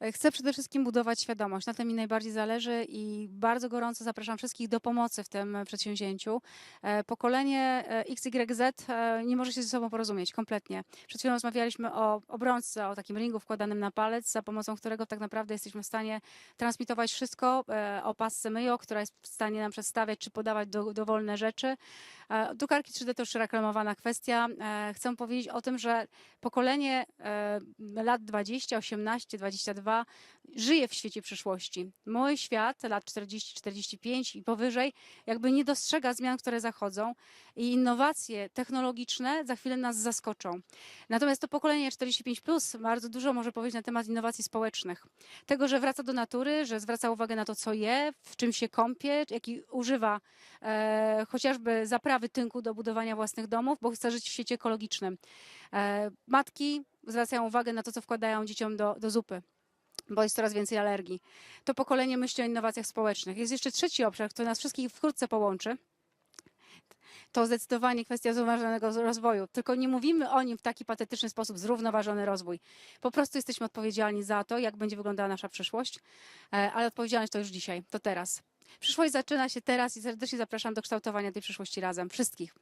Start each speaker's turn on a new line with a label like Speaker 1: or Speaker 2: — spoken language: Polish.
Speaker 1: E, Chcę przede wszystkim budować świadomość. Na tym mi najbardziej zależy i bardzo gorąco zapraszam wszystkich do pomocy w tym e, przedsięwzięciu. E, Pokolenie XYZ nie może się ze sobą porozumieć kompletnie. Przed chwilą rozmawialiśmy o obrączce, o takim ringu wkładanym na palec, za pomocą którego tak naprawdę jesteśmy w stanie transmitować wszystko o pasce Myjo, która jest w stanie nam przedstawiać czy podawać do, dowolne rzeczy. E, Drukarki 3D to już reklamowana kwestia. E, Chcę powiedzieć o tym, że pokolenie e, lat 20, 18, 22 żyje w świecie przyszłości. Mój świat lat 40, 45 i powyżej jakby nie dostrzega zmian, które zachodzą i innowacje technologiczne za chwilę nas zaskoczą. Natomiast to pokolenie 45 plus bardzo dużo może powiedzieć na temat innowacji społecznych. Tego, że wraca do natury, że zwraca uwagę na to, co je, w czym się kąpie, jaki używa e, chociażby zaprawy tynku do budowania własnych domów, bo chce żyć w świecie ekologicznym. E, matki zwracają uwagę na to, co wkładają dzieciom do, do zupy bo jest coraz więcej alergii. To pokolenie myśli o innowacjach społecznych. Jest jeszcze trzeci obszar, który nas wszystkich wkrótce połączy. To zdecydowanie kwestia zrównoważonego rozwoju. Tylko nie mówimy o nim w taki patetyczny sposób, zrównoważony rozwój. Po prostu jesteśmy odpowiedzialni za to, jak będzie wyglądała nasza przyszłość, e, ale odpowiedzialność to już dzisiaj, to teraz. Przyszłość zaczyna się teraz i serdecznie zapraszam do kształtowania tej przyszłości razem. Wszystkich.